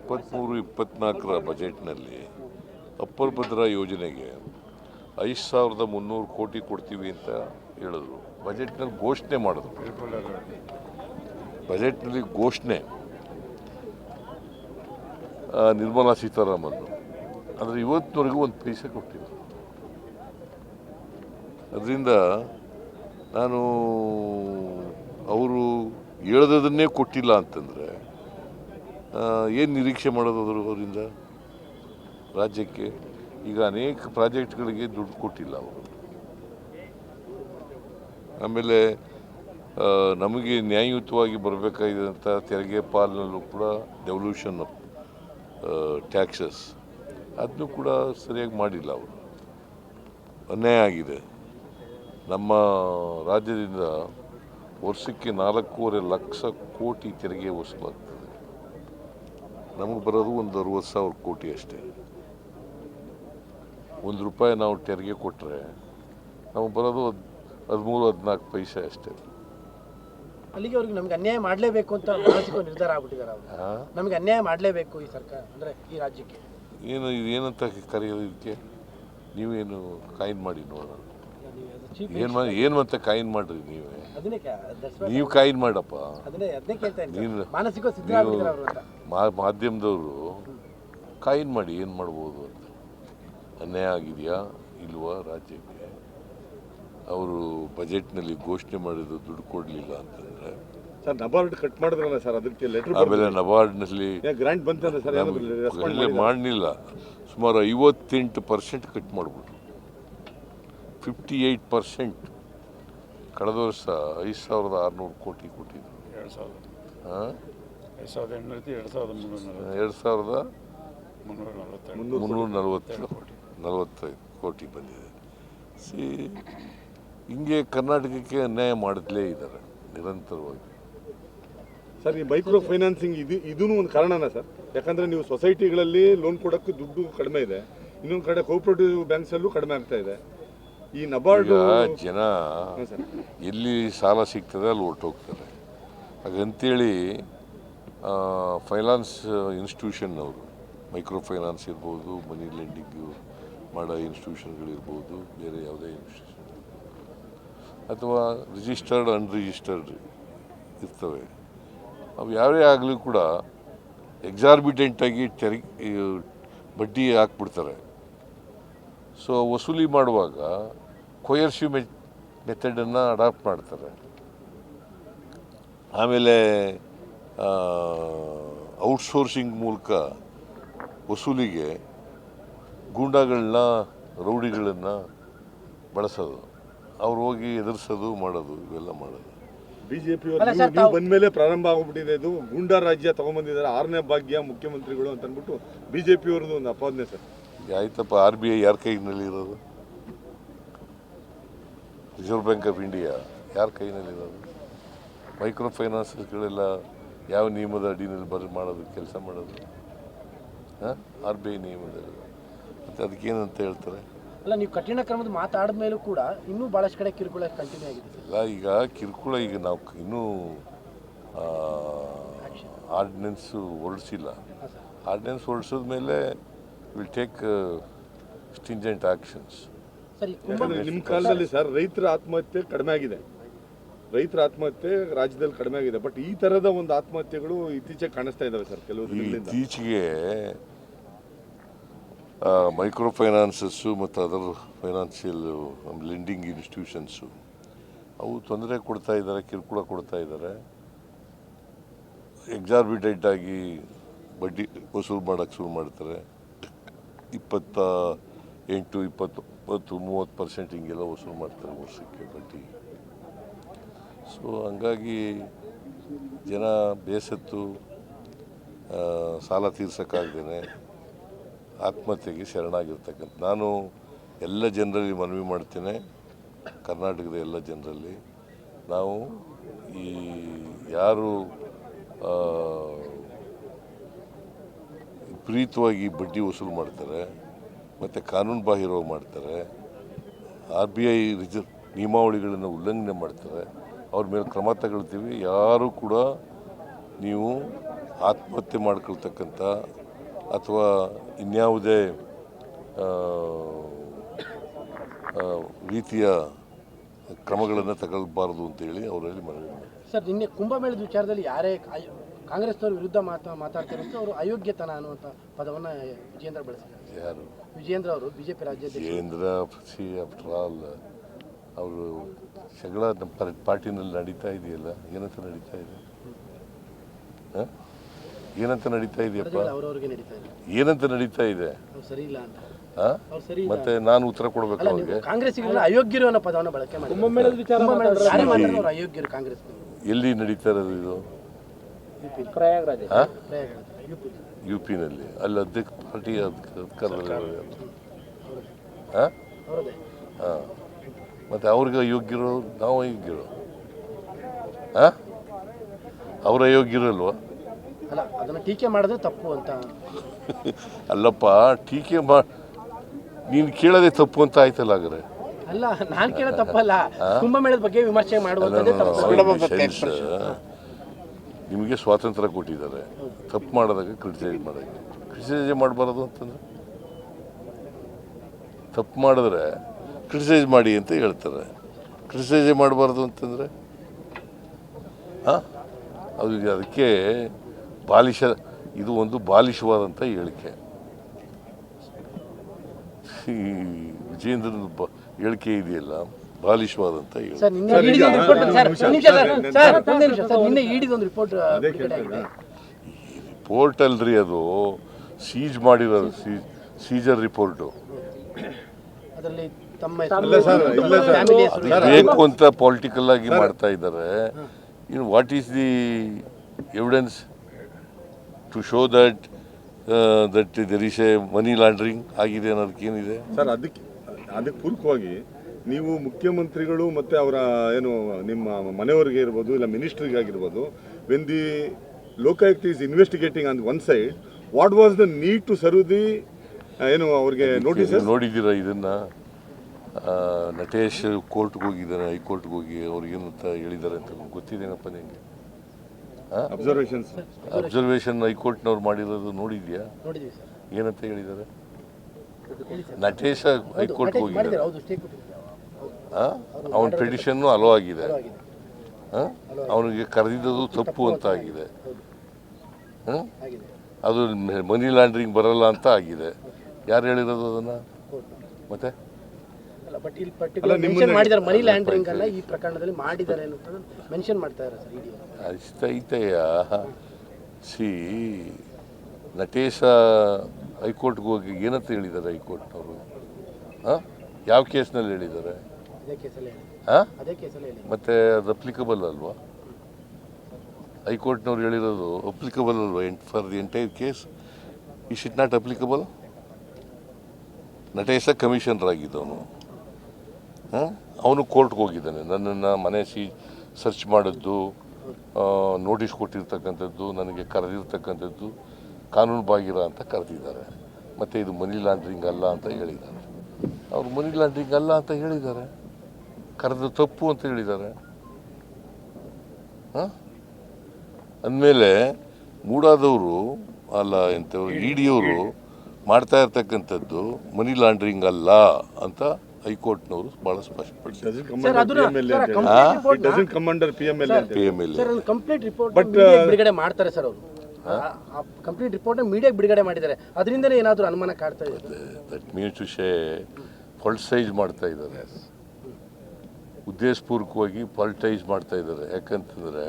ಇಪ್ಪತ್ತ್ಮೂರು ಇಪ್ಪತ್ತ್ನಾಲ್ಕರ ಬಜೆಟ್ನಲ್ಲಿ ಅಪ್ಪರ್ ಭದ್ರಾ ಯೋಜನೆಗೆ ಐದು ಸಾವಿರದ ಮುನ್ನೂರು ಕೋಟಿ ಕೊಡ್ತೀವಿ ಅಂತ ಹೇಳಿದ್ರು. ಬಜೆಟ್ನಲ್ಲಿ ಘೋಷಣೆ ಮಾಡಿದ್ರು. ಬಜೆಟ್ನಲ್ಲಿ ಘೋಷಣೆ. ನಿರ್ಮಲಾ ಸೀತಾರಾಮನ್. ಆದರೆ ಇವತ್ತಿನವರೆಗೂ ಒಂದು ಪೈಸೆ ಕೊಟ್ಟಿಲ್ಲ. ಅದರಿಂದ ನಾನು, ಅವರು ಹೇಳ್ದದನ್ನೇ ಕೊಟ್ಟಿಲ್ಲ ಅಂತಂದರೆ ಏನು ನಿರೀಕ್ಷೆ ಮಾಡೋದು ಅವರಿಂದ? ರಾಜ್ಯಕ್ಕೆ ಈಗ ಅನೇಕ ಪ್ರಾಜೆಕ್ಟ್ಗಳಿಗೆ ದುಡ್ಡು ಕೊಟ್ಟಿಲ್ಲ ಅವರು. ಆಮೇಲೆ ನಮಗೆ ನ್ಯಾಯಯುತವಾಗಿ ಬರಬೇಕಾಗಿದ್ದಂಥ ತೆರಿಗೆ ಪಾಲಿನಲ್ಲೂ ಕೂಡ ಡೆವಲ್ಯೂಷನ್ ಟ್ಯಾಕ್ಸಸ್ ಅದನ್ನು ಕೂಡ ಸರಿಯಾಗಿ ಮಾಡಿಲ್ಲ ಅವರು. ಅನ್ಯಾಯ ಆಗಿದೆ. ನಮ್ಮ ರಾಜ್ಯದಿಂದ ವರ್ಷಕ್ಕೆ ನಾಲ್ಕೂವರೆ ಲಕ್ಷ ಕೋಟಿ ತೆರಿಗೆ ವಸೂಲಾಗ್ತದೆ ನಮಗೆ ಬರೋದು ಒಂದು ಅರುವತ್ತು ಸಾವಿರ ಕೋಟಿ ಅಷ್ಟೇ. ಒಂದು ರೂಪಾಯಿ ನಾವು ತೆರಿಗೆ ಕೊಟ್ಟರೆ ನಮಗೆ ಬರೋದು ಹದ್ ಹದಿಮೂರು ಹದಿನಾಲ್ಕು ಪೈಸೆ ಅಷ್ಟೇ. ಅಲ್ಲಿಗೆ ಅವ್ರಿಗೆ ನಮ್ಗೆ ಅನ್ಯಾಯ ಮಾಡಲೇಬೇಕು ಅಂತ ಮಾನಸಿಕ ನಿರ್ಧಾರ ಆಗ್ಬಿಟ್ಟಿದ್ದಾರೆ ಅವರು? ನಮಗೆ ಅನ್ಯಾಯ ಮಾಡಲೇಬೇಕು ಈ ಸರ್ಕಾರ ಅಂದರೆ ಈ ರಾಜ್ಯಕ್ಕೆ. ಏನು ಇದು ಏನಂತ ಕರೆಯೋದು ಇದಕ್ಕೆ? ನೀವೇನು ಕಾಯಿನ್ ಮಾಡಿ ನೋಡೋಣ. ಏನು ಮಾಡಿ ಏನು ಮತ್ತೆ ಕಾಯಿನ್ ಮಾಡ್ರಿ ನೀವೇ? ನೀವು ಕಾಯಿನ್ ಮಾಡಪ್ಪ. ನೀನು-. ನೀವು ಅವರು ಅಂತ. ಮಾ ಮಾಧ್ಯಮದವರು ಕಾಯಿನ್ ಮಾಡಿ ಏನು ಮಾಡ್ಬೋದು ಅಂತ. ಅನ್ಯಾಯ ಆಗಿದೆಯಾ? ಇಲ್ವಾ ರಾಜ್ಯಕ್ಕೆ? ಅವರು ಬಜೆಟ್ನಲ್ಲಿ ಘೋಷಣೆ ಮಾಡಿದ್ರು ದುಡ್ಡು ಕೊಡಲಿಲ್ಲ ಅಂತಂದ್ರೆ. ಸರ್ ನಬಾರ್ಡ್ ಕಟ್ ಮಾಡಿದ್ರಲ್ಲ ಸರ್ ಅದಕ್ಕೆ ಲೆಟರ್ ಆಮೇಲೆ ನಬಾರ್ಡ್ನಲ್ಲಿ ಗ್ರಾಂಟ್ ಬಂತಂದ್ರೆ ಸರ್ ಮಾಡಲಿಲ್ಲ. ಸುಮಾರು ಐವತ್ತೆಂಟು ಪರ್ಸೆಂಟ್ ಕಟ್ ಮಾಡಿಬಿಟ್ರು. ಫಿಫ್ಟಿ ಏಯ್ಟ್ ಪರ್ಸೆಂಟ್ ಕಳೆದ ವರ್ಷ ಐದು ಸಾವಿರದ ಆರುನೂರು ಕೋಟಿ ಕೊಟ್ಟಿದ್ರು. ಎರಡು ಸಾವಿರದ ಹಾಂ ಎರಡು ಸಾವಿರದ ಎಂಟುನೂರ ಎರಡು ಸಾವಿರದ ಮುನ್ನೂರ ನಲವತ್ತು ಎರಡು ಸಾವಿರದ ಮುನ್ನೂರ ನಲವತ್ತೆರಡು ಮುನ್ನೂರ ನಲವತ್ತು ನಲವತ್ತೈದು ಕೋಟಿ ಬಂದಿದೆ. ಸಿ ಹಿಂಗೆ ಕರ್ನಾಟಕಕ್ಕೆ ಅನ್ಯಾಯ ಮಾಡಲೇ ಇದ್ದಾರೆ ನಿರಂತರವಾಗಿ. ಸರ್ ಈ ಮೈಕ್ರೋ ಫೈನಾನ್ಸಿಂಗ್ ಇದು ಇದೂ ಒಂದು ಕಾರಣನ ಸರ್? ಯಾಕಂದ್ರೆ ನೀವು ಸೊಸೈಟಿಗಳಲ್ಲಿ ಲೋನ್ ಕೊಡೋಕ್ಕೆ ದುಡ್ಡು ಕಡಿಮೆ ಇದೆ ಇನ್ನೊಂದು ಕಡೆ ಕೋಪರೇಟಿವ್ ಬ್ಯಾಂಕ್ಸಲ್ಲೂ ಕಡಿಮೆ ಆಗ್ತಾ ಇದೆ. ಈ ನಬಾರ್ಡ್ ಜನ ಎಲ್ಲಿ ಸಾಲ ಸಿಗ್ತದೆ ಅಲ್ಲಿ ಹೊರಟೋಗ್ತಾರೆ. ಹಾಗಂತೇಳಿ ಫೈನಾನ್ಸ್ ಇನ್ಸ್ಟಿಟ್ಯೂಷನ್ನವರು ಮೈಕ್ರೋ ಫೈನಾನ್ಸ್ ಇರ್ಬೋದು ಮನಿ ಲೆಂಡಿಂಗು ಮಾಡೋ ಇನ್ಸ್ಟಿಟ್ಯೂಷನ್ಗಳಿರ್ಬೋದು ಬೇರೆ ಯಾವುದೇ ಇನ್ಸ್ಟಿಟ್ಯೂಷನ್ ಅಥವಾ ರಿಜಿಸ್ಟರ್ಡ್ ಅನ್ರಿಜಿಸ್ಟರ್ಡ್ ಇರ್ತವೆ. ಅವು ಯಾರೇ ಆಗಲಿ ಕೂಡ ಎಕ್ಸಾರ್ಬಿಟೆಂಟಾಗಿ ತೆರಿ ಬಡ್ಡಿ ಹಾಕ್ಬಿಡ್ತಾರೆ. ಸೊ ವಸೂಲಿ ಮಾಡುವಾಗ ಕೊಯರ್ಸಿವ್ ಮೆ ಮೆಥಡನ್ನು ಅಡಾಪ್ಟ್ ಮಾಡ್ತಾರೆ. ಆಮೇಲೆ ಔಟ್ಸೋರ್ಸಿಂಗ್ ಮೂಲಕ ವಸೂಲಿಗೆ ಗೂಂಡಾಗಳನ್ನ ರೌಡಿಗಳನ್ನು ಬಳಸೋದು. ಅವ್ರು ಹೋಗಿ ಎದುರಿಸೋದು ಮಾಡೋದು ಇವೆಲ್ಲ ಮಾಡೋದು. ಬಿಜೆಪಿ ಜೆ ಪಿ ಬಂದ ಮೇಲೆ ಬಂದ್ಮೇಲೆ ಪ್ರಾರಂಭ ಆಗಿಬಿಟ್ಟಿದೆ ಇದು. ಗೂಂಡಾ ರಾಜ್ಯ ತಗೊಂಡ್ಬಂದಿದ್ದಾರೆ ಆರನೇ ಭಾಗ್ಯ ಮುಖ್ಯಮಂತ್ರಿಗಳು ಅಂತ ಅಂದ್ಬಿಟ್ಟು ಬಿಜೆಪಿ ಅವ್ರದ್ದು ಒಂದು ಅಪಾದನೆ ಸರ್. ಆಯ್ತಪ್ಪ ಆರ್ ಬಿ ಐ ಯಾರ ಕೈನಲ್ಲಿರೋದು ರಿಸರ್ವ್ ಬ್ಯಾಂಕ್ ಆಫ್ ಇಂಡಿಯಾ ಯಾರ ಕೈನಲ್ಲಿರೋದು? ಮೈಕ್ರೋ ಫೈನಾನ್ಸಸ್ಗಳೆಲ್ಲ ಯಾವ ನಿಯಮದ ಅಡಿನಲ್ಲಿ ಬರ ಮಾಡೋದು ಕೆಲಸ ಮಾಡೋದು? ಹಾಂ? ಆರ್ ಬಿ ಐ ನಿಯಮದಲ್ಲಿ. ಮತ್ತು ಅದಕ್ಕೇನಂತ ಹೇಳ್ತಾರೆ? ಅಲ್ಲ ನೀವು ಕಠಿಣ ಕ್ರಮದ ಮಾತಾಡಿದ ಮೇಲೂ ಕೂಡ ಇನ್ನೂ ಭಾಳಷ್ಟು ಕಡೆ ಕಿರುಕುಳ ಕಂಟಿನ್ಯೂ ಆಗಿದೆ. ಇಲ್ಲ ಈಗ ಕಿರುಕುಳ ಈಗ ನಾವು ಇನ್ನೂ ಆರ್ಡಿನೆನ್ಸು ಹೊರಡಿಸಿಲ್ಲ ಆರ್ಡಿನೆನ್ಸ್ ಹೊರಡಿಸಿದ ಮೇಲೆ ವಿಲ್ ಟೇಕ್ ಸ್ಟಿಂಜೆಂಟ್ ಆ್ಯಕ್ಷನ್ಸ್ ನಿಮ್ಮ ಕಾಲದಲ್ಲಿ ಸರ್ ರೈತರ ಆತ್ಮಹತ್ಯೆ ಕಡಿಮೆ ಆಗಿದೆ. ರೈತರ ಆತ್ಮಹತ್ಯೆ ರಾಜ್ಯದಲ್ಲಿ ಕಡಿಮೆ ಆಗಿದೆ. ಬಟ್ ಈ ತರದ ಒಂದು ಆತ್ಮಹತ್ಯೆಗಳು ಇತ್ತೀಚೆಗೆ ಕಾಣಿಸ್ತಾ ಇದಾವೆ ಸರ್ ಕೆಲವು ಇತ್ತೀಚೆಗೆ ಮೈಕ್ರೋ ಫೈನಾನ್ಸಸ್ಸು ಮತ್ತು ಅದರ್ ಫೈನಾನ್ಷಿಯಲ್ ಲೆಂಡಿಂಗ್ ಇನ್ಸ್ಟಿಟ್ಯೂಷನ್ಸು ಅವು ತೊಂದರೆ ಕೊಡ್ತಾ ಇದ್ದಾರೆ ಕಿರುಕುಳ ಕೊಡ್ತಾ ಇದ್ದಾರೆ. ಎಕ್ಸಾರ್ಬಿಟೇಟ್ ಆಗಿ ಬಡ್ಡಿ ವಸೂಲು ಮಾಡೋಕ್ಕೆ ಶುರು ಮಾಡ್ತಾರೆ. ಇಪ್ಪತ್ತ ಎಂಟು, ಇಪ್ಪತ್ತು ಇಪ್ಪತ್ತು ಮೂವತ್ತು ಪರ್ಸೆಂಟ್ ಹಿಂಗೆಲ್ಲ ವಸೂಲು ಮಾಡ್ತಾರೆ ವರ್ಷಕ್ಕೆ ಬಡ್ಡಿ. ಸೊ ಹಂಗಾಗಿ ಜನ ಬೇಸತ್ತು ಸಾಲ ತೀರ್ಸೋಕ್ಕಾಗ್ದೇ ಆತ್ಮಹತ್ಯೆಗೆ ಶರಣಾಗಿರ್ತಕ್ಕಂಥ, ನಾನು ಎಲ್ಲ ಜನರಲ್ಲಿ ಮನವಿ ಮಾಡ್ತೇನೆ, ಕರ್ನಾಟಕದ ಎಲ್ಲ ಜನರಲ್ಲಿ. ನಾವು ಈ ಯಾರು ಪ್ರೀತವಾಗಿ ಬಡ್ಡಿ ವಸೂಲು ಮಾಡ್ತಾರೆ ಮತ್ತು ಕಾನೂನು ಬಾಹಿರವಾಗಿ ಮಾಡ್ತಾರೆ. ಆರ್ ಬಿ ಐ ರಿಸರ್ವ್ ನಿಯಮಾವಳಿಗಳನ್ನು ಉಲ್ಲಂಘನೆ ಮಾಡ್ತಾರೆ. ಅವ್ರ ಮೇಲೆ ಕ್ರಮ ತಗೊಳ್ತೀವಿ. ಯಾರೂ ಕೂಡ ನೀವು ಆತ್ಮಹತ್ಯೆ ಮಾಡ್ಕೊಳ್ತಕ್ಕಂಥ ಅಥವಾ ಇನ್ಯಾವುದೇ ರೀತಿಯ ಕ್ರಮಗಳನ್ನು ತಗೊಳ್ಬಾರ್ದು ಅಂತೇಳಿ ಅವರಲ್ಲಿ ಮನವಿ ಸರ್, ನಿನ್ನೆ ಕುಂಭಮೇಳದ ವಿಚಾರದಲ್ಲಿ ಯಾರೇ ಕಾಂಗ್ರೆಸ್ನವ್ರ ವಿರುದ್ಧ ಮಾತಾ ಮಾತಾಡ್ತಾರೆ ಅಂತ ಅವರು ಅಯೋಗ್ಯತನ ಅನ್ನುವಂಥ ಪದವನ್ನು ವಿಜೇಂದ್ರ ಬಳಸಿದ್ದಾರೆ. ಯಾರು? ವಿಜೇಂದ್ರ ಅವರು ಬಿಜೆಪಿ ರಾಜ್ಯಾಧ್ಯಕ್ಷ ಕೇಂದ್ರ ಸಿ ಆಫ್ಟರ್ ಆಲ್ ಅವರು ಜಗಳ ನಮ್ಮ ಪರ್- ಪಾರ್ಟಿನಲ್ಲಿ ನಡೀತಾ ಇದೆಯಲ್ಲ ಏನಂತ ನಡೀತಾ ಇದೆ? ಹ? ಏನಂತ ನಡೀತಾ ಇದೆಯಪ್ಪ? ಅವರವ್ರಿಗೆ ನಡೀತಾ ಇದೆ. ಏನಂತ ನಡೀತಾ ಇದೆ? ಅವ್ರು ಸರಿ ಇಲ್ಲ ಅಂತ? ಅವ್ರು ಸರಿ ಇಲ್ಲ ಮತ್ತೆ ನಾನು ಉತ್ತರ ಕೊಡ್ಬೇಕು ಅಲ್ಲ ಅವ್ರಿಗೆ. ನೀವು ಅಯೋಗ್ಯರು ಅನ್ನೋ ಪದವನ್ನು ಬಳಕೆ ಮಾಡಿ ಕುಂಭಮೇಳದ ವಿಚಾರ ಯಾರೇ ಮಾತಾಡಿದ್ರು ಅವ್ರು ಅಯೋಗ್ಯರು ಕಾಂಗ್ರೆಸ್ ಎಲ್ಲಿ ನಡೀತಾ ಇರೋದು ಇದು? ಯು ಪಿನಲ್ಲಿ ಅಲ್ಲಿ ಅಧ್ಯಕ್ಷ ಪಾರ್ಟಿ ಅಧಿಕಾರದಲ್ಲಿ ಹಾಂ ಹಾಂ ಮತ್ತು ಅವ್ರಿಗೆ ಯೋಗ್ಯರು ನಾವು ಯೋಗ್ಯರು ಹಾಂ ಅವರ ಯೋಗ್ಯರಲ್ವ ಅದನ್ನು ಟೀಕೆ ಮಾಡಿದ್ರೆ ತಪ್ಪು ಅಂತ ಅಲ್ಲಪ್ಪ ಟೀಕೆ ಮಾ ನೀನು ಕೇಳೋದೇ ತಪ್ಪು ಅಂತ ಆಯ್ತಲ್ಲ ಹಾಗಾದ್ರೆ ಅಲ್ಲ ನಾನು ಕೇಳೋ ತಪ್ಪಲ್ಲ ಕುಂಭಮೇಳದ ಬಗ್ಗೆ ವಿಮರ್ಶೆ ಮಾಡುವಂಥದ್ದೇ ತಪ್ಪು ನಿಮಗೆ ಸ್ವಾತಂತ್ರ್ಯ ಕೊಟ್ಟಿದ್ದಾರೆ. ತಪ್ಪು ಮಾಡಿದಾಗ ಕ್ರಿಟಿಸೈಸ್ ಮಾಡೋಕ್ಕೆ. ಕ್ರಿಟಿಸೈಸ್ ಮಾಡಬಾರದು ಅಂತಂದ್ರೆ? ತಪ್ಪು ಮಾಡಿದ್ರೆ ಕ್ರಿಟಿಸೈಸ್ ಮಾಡಿ ಅಂತ ಹೇಳ್ತಾರೆ. ಕ್ರಿಟಿಸೈಸ್ ಮಾಡಬಾರ್ದು ಅಂತಂದರೆ? ಹಾಂ? ಅದು ಅದಕ್ಕೆ ಬಾಲಿಶ ಇದು ಒಂದು ಬಾಲಿಶವಾದಂಥ ಹೇಳಿಕೆ. ಈ ವಿಜೇಂದ್ರನ ಹೇಳಿಕೆ ಇದೆಯಲ್ಲ? ಬಾಲಿಶವಾದಂಥ ಹೇಳಿಕೆ ಸರ್ ನಿನ್ನೆ ಈಡಿದೊಂದು ರಿಪೋರ್ಟ್ ಸರ್ ಒಂದ್ ನಿಮಿಷ ಸರ್ ಸರ್ ಒಂದ್ ನಿಮಿಷ ಸರ್ ನಿನ್ನೆ ಈಡಿದೊಂದು ರಿಪೋರ್ಟ್ ಬಿಡುಗಡೆ ಆಗಿದೆ ರಿಪೋರ್ಟ್ ಅಲ್ರಿ ಅದು ಸೀಜ್ ಮಾಡಿರೋದು ಸೀಜರ್ ರಿಪೋರ್ಟು ಅದರಲ್ಲಿ ತಮ್ಮ ಇಲ್ಲ ಸರ್, ಇಲ್ಲ ಸರ್. ಫ್ಯಾಮಿಲಿ ಅದು ಹೆಸರು ಬೇಕು ಅಂತ ಪೊಲಿಟಿಕಲ್ ಆಗಿ ಮಾಡ್ತಾ ಇದ್ದಾರೆ in what is the evidence to show that that there is a money laundering ಆಗಿದೆ ಅನ್ನೋದಕ್ಕೆ ಏನಿದೆ ಸರ್ ಅದಕ್ಕೆ ಅದಕ್ಕೆ ಪೂರಕವಾಗಿ ನೀವು ಮುಖ್ಯಮಂತ್ರಿಗಳು ಮತ್ತು ಅವರ ಏನು ನಿಮ್ಮ ಮನೆಯವರಿಗೆ ಇರ್ಬೋದು ಇಲ್ಲ ಮಿನಿಸ್ಟ್ರಿಗಾಗಿರ್ಬೋದು when the Lokayukta is investigating on one side what was the need to serve the ಏನು ಅವ್ರಿಗೆ ನೋಟಿಸ್ ನೋಡಿದ್ದೀರಾ ಇದನ್ನು? ನಟೇಶ್ ಕೋರ್ಟ್ಗೆ ಹೋಗಿದ್ದಾರೆ ಹೈಕೋರ್ಟ್ಗೆ ಹೋಗಿ ಅವ್ರಿಗೇನಂತ ಹೇಳಿದ್ದಾರೆ ಅಂತ ಗೊತ್ತಿದ್ದೇನಪ್ಪ ನಿಮಗೆ ಅಬ್ಸರ್ವೇಷನ್ಸ್ ಅಬ್ಸರ್ವೇಷನ್ ಹೈಕೋರ್ಟ್ನವ್ರು ಮಾಡಿರೋದು ನೋಡಿದ್ಯಾ? ನೋಡಿದ್ವಿ ಸರ್. ಏನಂತ ಹೇಳಿದ್ದಾರೆ? ನಟೇಶ ಹೈಕೋರ್ಟ್ಗೆ ಹೋಗಿದ್ದಾರೆ. ಅವನ ಪಿಟಿಷನ್ನು ಅಲೋ ಆಗಿದೆ. ಅವನಿಗೆ ಕರೆದಿದ್ದು ತಪ್ಪು ಅಂತ ಆಗಿದೆ. ಅದು ಮನಿ ಲಾಂಡ್ರಿಂಗ್ ಬರಲ್ಲ ಅಂತ ಆಗಿದೆ. ಯಾರು ಹೇಳಿರೋದು ಅದನ್ನ? ಮತ್ತೆ? ಅಲ್ಲ ಬಟ್ ಇಲ್ಲಿ ಪರ್ಟಿಕ್ಯುಲರ್ ಮೆನ್ಷನ್ ಮಾಡಿದ್ದಾರೆ ಮನಿ ಲ್ಯಾಂಡ್ರಿಂಗ್ ಅನ್ನ ಈ ಪ್ರಕರಣದಲ್ಲಿ ಮಾಡಿದ್ದಾರೆ ಅನ್ನೋದನ್ನ ಮೆನ್ಷನ್ ಮಾಡ್ತಾ ಇದ್ದಾರೆ ಸರ್ ಇಡಿ ಅಷ್ಟೈತೆಯ ಸಿ ನಟೇಶ ಹೈಕೋರ್ಟ್ಗೆ ಹೋಗಿ ಏನಂತ ಹೇಳಿದ್ದಾರೆ ಹೈಕೋರ್ಟ್ನವರು? ಹಾಂ ಯಾವ ಕೇಸ್ನಲ್ಲಿ ಹೇಳಿದ್ದಾರೆ? ಹಾಂ? ಮತ್ತು ಅದು ಅಪ್ಲಿಕಬಲ್ ಅಲ್ವಾ? ಹೈಕೋರ್ಟ್ನವ್ರು ಹೇಳಿರೋದು ಅಪ್ಲಿಕಬಲ್ ಅಲ್ವಾ? ಫಾರ್ ದಿ ಎಂಟೈರ್ ಕೇಸ್ ಈ it not applicable Natesha commissioner ಆಗಿದ್ದವನು ಅವನು ಕೋರ್ಟ್ಗೆ ಹೋಗಿದ್ದಾನೆ. ನನ್ನನ್ನು ಮನೆ ಸಿ ಸರ್ಚ್ ಮಾಡಿದ್ದು ನೋಟಿಸ್ ಕೊಟ್ಟಿರ್ತಕ್ಕಂಥದ್ದು ನನಗೆ ಕರೆದಿರ್ತಕ್ಕಂಥದ್ದು ಕಾನೂನು ಬಾಗಿರ ಅಂತ ಕರೆದಿದ್ದಾರೆ. ಮತ್ತು ಇದು ಮನಿ ಲಾಂಡ್ರಿಂಗ್ ಅಲ್ಲ ಅಂತ ಹೇಳಿದ್ದಾರೆ. ಅವ್ರು ಮನಿ ಲಾಂಡ್ರಿಂಗ್ ಅಲ್ಲ ಅಂತ ಹೇಳಿದ್ದಾರೆ. ಕರೆದು ತಪ್ಪು ಅಂತ ಹೇಳಿದ್ದಾರೆ ಹಾಂ? ಅಂದಮೇಲೆ ಮೂಡಾದವರು ಅಲ್ಲ ಎಂಥವ್ರು ಇ ಡಿಯವರು ಮಾಡ್ತಾ ಇರ್ತಕ್ಕಂಥದ್ದು ಮನಿ ಲಾಂಡ್ರಿಂಗ್ ಅಲ್ಲ ಅಂತ ಹೈಕೋರ್ಟ್ನವರು ಭಾಳ ಸ್ಪಷ್ಟಪಡಿಸಿದ್ದಾರೆ. ಬಿಡುಗಡೆ ಮಾಡ್ತಾರೆ ಸರ್ ಅವರು. ಕಂಪ್ಲೀಟ್ ರಿಪೋರ್ಟ್ ಮೀಡಿಯಾಗೆ ಬಿಡುಗಡೆ ಮಾಡಿದ್ದಾರೆ. ಅದರಿಂದಲೇ ಏನಾದರೂ ಅನುಮಾನ ಕಾಡ್ತಾ ಇದೆ? ದಟ್ ಮೀನ್ಸ್ ಟು ಶೇ ಪೊಲಿಟೈಸ್ ಮಾಡ್ತಾ ಇದ್ದಾರೆ. ಉದ್ದೇಶಪೂರ್ವಕವಾಗಿ ಪಾಲಿಟೈಸ್ ಮಾಡ್ತಾ ಇದ್ದಾರೆ. ಯಾಕಂತಂದರೆ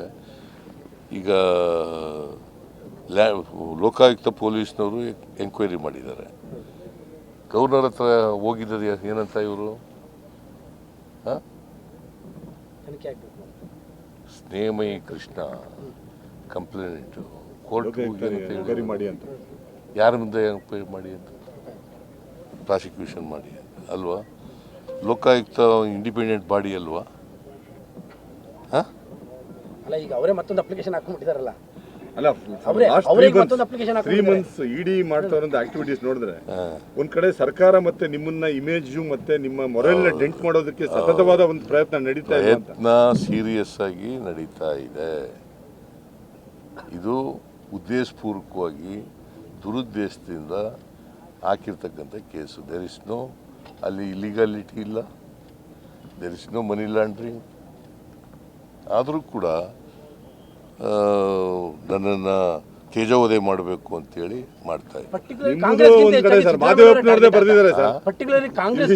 ಈಗ ಲ್ಯಾ ಲೋಕಾಯುಕ್ತ ಪೊಲೀಸ್ನವರು ಎಂಕ್ವೈರಿ ಮಾಡಿದ್ದಾರೆ. ಗವರ್ನರ್ ಹತ್ರ ಹೋಗಿದ್ದಾರೆ ಏನಂತ ಇವರು? ಸ್ನೇಹಮಯಿ ಕೃಷ್ಣ ಕಂಪ್ಲೇಂಟು ಕೋರ್ಟ್ ಯಾರ ಮುಂದೆ ಎಂಕ್ವೈರಿ ಮಾಡಿ ಅಂತ? ಪ್ರಾಸಿಕ್ಯೂಷನ್ ಮಾಡಿ ಅಲ್ವಾ? ಲೋಕಾಯುಕ್ತ ಇಂಡಿಪೆಂಡೆಂಟ್ ಬಾಡಿ ಅಲ್ವಾ? ಹಾಂ? ಅಲ್ಲ ಈಗ ಅವರೇ ಮತ್ತೊಂದು ಅಪ್ಲಿಕೇಶನ್ ಹಾಕೊಂಡ್ಬಿಟ್ಟಿದಾರಲ್ಲ ಅಲ್ಲ ತ್ರೀ ಮಂತ್ಸ್ ಇಡಿ ಮಾಡ್ತಾ ಆಕ್ಟಿವಿಟೀಸ್ ನೋಡಿದ್ರೆ ಒಂದ್ ಕಡೆ ಸರ್ಕಾರ ಮತ್ತೆ ನಿಮ್ಮನ್ನ ಇಮೇಜ್ ಮತ್ತೆ ನಿಮ್ಮ ಮೊರಲ್ನ ಡೆಂಟ್ ಮಾಡೋದಕ್ಕೆ ಸತತವಾದ ಒಂದು ಪ್ರಯತ್ನ ನಡೀತಾ ಇದೆ ಅಂತ. ಪ್ರಯತ್ನ ಸೀರಿಯಸ್ ಆಗಿ ನಡೀತಾ ಇದೆ. ಇದು ಉದ್ದೇಶಪೂರ್ವಕವಾಗಿ ದುರುದ್ದೇಶದಿಂದ ಹಾಕಿರ್ತಕ್ಕಂಥ ಕೇಸು. ದೇರ್ ಇಸ್ ನೋ ಅಲ್ಲಿ ಇಲಿಗಾಲಿಟಿ ಇಲ್ಲ. There is no money laundering ಆದರೂ ಕೂಡ ಆ, ನನ್ನನ್ನು ತೇಜೋವಧೆ ಮಾಡಬೇಕು ಅಂತೇಳಿ ಮಾಡ್ತಾ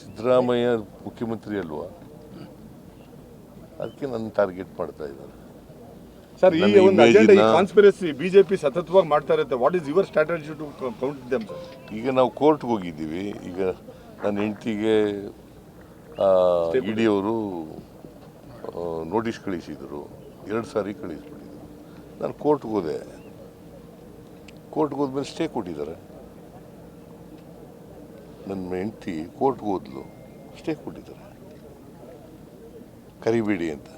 ಸಿದ್ದರಾಮಯ್ಯ ಮುಖ್ಯಮಂತ್ರಿ ಅಲ್ವಾ? ಅದಕ್ಕೆ ನನ್ನ ಟಾರ್ಗೆಟ್ ಮಾಡ್ತಾ ಇದ್ದಾರೆ. ಸರ್ ಈ ನನ್ನ ಒಂದು ಅಜೆಂಡಾ ಈ ನ- ಕಾನ್ಸ್ಪಿರಸಿ ಬಿಜೆಪಿ ಸತತವಾಗಿ ಮಾಡ್ತಾ ಇರುತ್ತೆ. What is your strategy to count them sir ಈಗ ನಾವು ಕೋರ್ಟ್ಗೆ ಹೋಗಿದ್ದೀವಿ. ಈಗ ನನ್ನ ಹೆಂಡತಿಗೆ ಇ ಅವರು ನೋಟಿಸ್ ಕಳಿಸಿದರು. ಎರಡು ಸಾರಿ ಕಳಿಸ್ಬಿಟ್ಟಿದ್ರು. ನಾನು ಕೋರ್ಟ್ಗೆ ಹೋದೆ. ಕೋರ್ಟ್ಗೆ ಹೋದ್ಮೇಲೆ ಸ್ಟೇ ಕೊಟ್ಟಿದ್ದಾರೆ. ನನ್ನ ಹೆಂಡತಿ ಕೋರ್ಟ್ಗೆ ಹೋದ್ಲು. ಸ್ಟೇ ಕೊಟ್ಟಿದ್ದಾರೆ. ಕರಿಬೇಡಿ ಅಂತ.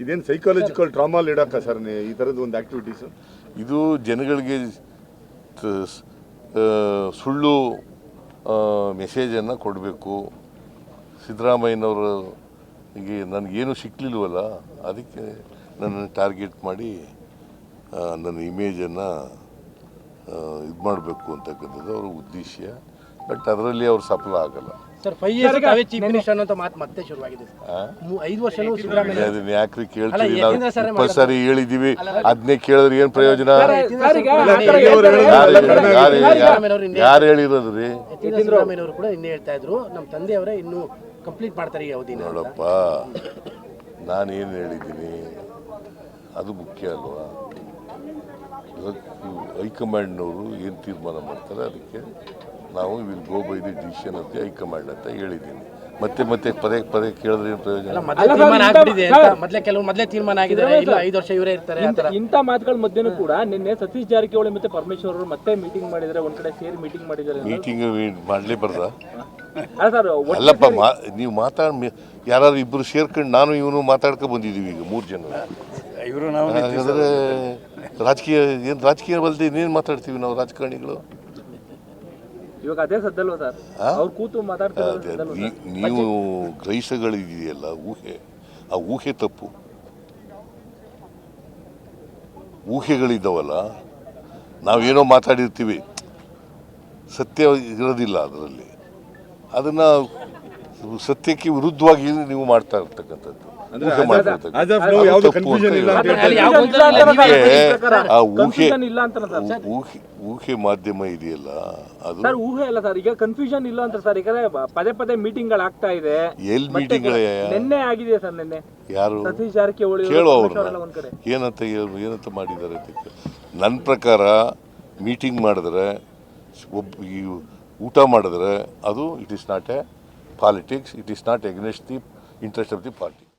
ಇದೇನು ಸೈಕಾಲಜಿಕಲ್ ಟ್ರಾಮಾ ಇಡಕ್ಕ ಸರ್ ಈ ಥರದ್ದು ಒಂದು ಆಕ್ಟಿವಿಟೀಸ್ ಇದು ಜನಗಳಿಗೆ ಸುಳ್ಳು ಮೆಸೇಜನ್ನು ಕೊಡಬೇಕು. ಸಿದ್ದರಾಮಯ್ಯನವರು ಈಗ ನನಗೇನು ಸಿಕ್ಕಲಿಲ್ವಲ್ಲ ಅದಕ್ಕೆ ನನ್ನನ್ನು ಟಾರ್ಗೆಟ್ ಮಾಡಿ ನನ್ನ ಇಮೇಜನ್ನು ಇದು ಮಾಡಬೇಕು ಅಂತಕ್ಕಂಥದ್ದು ಅವ್ರ ಉದ್ದೇಶ ಬಟ್ ಅದರಲ್ಲಿ ಅವ್ರು ಸಫಲ ಆಗಲ್ಲ. ಸರ್ ಫೈವ್ ಇಯರ್ಸ್ ತಾವೇ ಚೀಫ್ ಮಿನಿಸ್ಟರ್ ಅನ್ನೋ ಮಾತು ಮತ್ತೆ ಶುರುವಾಗಿದೆ ಐದು ವರ್ಷನೂ ಸಿದ್ದರಾಮಯ್ಯ ಅದನ್ನ ಯಾಕ್ರಿ ಕೇಳ್ತೀವಿ ನಾವು ಸರ್ ಇಪ್ಪತ್ತು ಸಾರಿ ಹೇಳಿದೀವಿ. ಅದನ್ನೇ ಕೇಳಿದ್ರೆ ಏನು ಪ್ರಯೋಜನ? ಯಾರು ಹೇಳಿರೋದು ರೀ? ಸಿದ್ದರಾಮಯ್ಯನವರು ಕೂಡ ಇನ್ನೇ ಹೇಳ್ತಾ ಇದ್ರು. ನಮ್ಮ ತಂದೆಯವರೇ ಇನ್ನೂ ಕಂಪ್ಲೀಟ್ ಮಾಡ್ತಾರೆ ಈ ಅವಧಿನ. ಅಂತ. ನೋಡಪ್ಪ ನಾನೇನು ಹೇಳಿದ್ದೀನಿ? ಅದು ಮುಖ್ಯ ಅಲ್ವಾ? ಹೈಕಮಾಂಡ್ನವರು ಏನು ತೀರ್ಮಾನ ಮಾಡ್ತಾರೆ ಅದಕ್ಕೆ ನಾವು will go by the decision ಅಂತ ಹೈಕಮಾಂಡ್ ಅಂತ ಹೇಳಿದ್ದೀನಿ. ಮತ್ತೆ ಮತ್ತೆ ಪದೇ ಪದೇ ಕೇಳಿದ್ರೆ ಏನು ಪ್ರಯೋಜನ? ಮೊದಲೇ ತೀರ್ಮಾನ ಆಗ್ಬಿಟ್ಟಿದೆ ಅಂತ. ಮೊದಲೇ ಕೆಲವು ಮೊದಲೇ ತೀರ್ಮಾನ ಆಗಿದೆ. ಇಲ್ಲ ಐದು ವರ್ಷ ಇವರೇ ಇರ್ತಾರೆ ಇಂಥ ಮಾತುಗಳ ಮಧ್ಯನೂ ಕೂಡ ನಿನ್ನೆ ಸತೀಶ್ ಜಾರಕಿಹೊಳಿ ಮತ್ತೆ ಪರಮೇಶ್ವರ್ ಅವರು ಮತ್ತೆ ಮೀಟಿಂಗ್ ಮಾಡಿದ್ರೆ ಒಂದ್ ಕಡೆ ಸೇರಿ ಮೀಟಿಂಗ್ ಮಾಡಿದ್ದಾರೆ ಮೀಟಿಂಗ್ ಮಾಡ್ಲಿ ಬರ್ದ? ಸರ್ ಅಲ್ಲಪ್ಪ ಮಾ ನೀವು ಮಾತಾಡ್ ಯಾರು ಇಬ್ರು ಸೇರ್ಕೊಂಡು ನಾನು ಇವನು ಮಾತಾಡ್ಕೊ ಬಂದಿದ್ದೀವಿ ಈಗ ಮೂರು ಜನ. ಇವರು ನಾವು ಹಾಗಾದ್ರೆ ರಾಜಕೀಯ ಏನು ರಾಜಕೀಯ ಬಲ್ದಿ ಇನ್ನೇನು ಮಾತಾಡ್ತೀವಿ ನಾವು ರಾಜಕಾರಣಿಗಳು? ಇವಾಗ ಅದೇ ಸದ್ದಲ್ವ ಸರ್. ಅವ್ರು ಕೂತು ಮಾತಾಡ್ತಾರೆ ನೀವು ಗ್ರಹಿಸಗಳಿದೆಯಲ್ಲ ಊಹೆ. ಆ ಊಹೆ ತಪ್ಪು. ಊಹೆಗಳಿದ್ದಾವಲ್ಲ ನಾವೇನೋ ಮಾತಾಡಿರ್ತೀವಿ. ಸತ್ಯ ಇರೋದಿಲ್ಲ ಅದರಲ್ಲಿ. ಅದನ್ನ ಸತ್ಯಕ್ಕೆ ವಿರುದ್ಧವಾಗಿ ನೀವು ಮಾಡ್ತಾ ಇರ್ತಕ್ಕಂಥದ್ದು. ಊಹೆ ಅದು ತಪ್ಪು ಅಂತ ಹೇಳ್ತಾರೆ. ಆ ಊಹೆ ಇಲ್ಲ ಅಂತ ಸರ್. ಊಹೆ ಊಹೆ ಮಾಧ್ಯಮ ಇದೆಯಲ್ಲ ಅದು? ಸರ್ ಊಹೆ ಅಲ್ಲ ಸರ್. ಈಗ ಕನ್ಫ್ಯೂಷನ್ ಇಲ್ಲ ಅಂತ ಸರ್. ಈಗ ಪದೇ ಪದೇ ಮೀಟಿಂಗ್ಗಳು ಆಗ್ತಾ ಇದೆ. ಎಲ್ ಮೀಟಿಂಗ್ ಮೀಟಿಂಗ್ಗಳೇ ನಿನ್ನೆ ಆಗಿದೆ ಸರ್ ನಿನ್ನೆ. ಯಾರು? ಸತೀಶ್ ಜಾರಕಿಹೊಳಿ ಕೇಳು ಅವ್ರನ್ನ. ಏನಂತ ಹೇಳ್- ಏನಂತ ಮಾಡಿದ್ದಾರೆ ಅಂತ ನನ್ನ ಪ್ರಕಾರ ಮೀಟಿಂಗ್ ಮಾಡಿದ್ರೆ ಒಬ್ಬ ಈ ಊಟ ಮಾಡಿದ್ರೆ ಅದು it is not a politics it is not against the interest of the party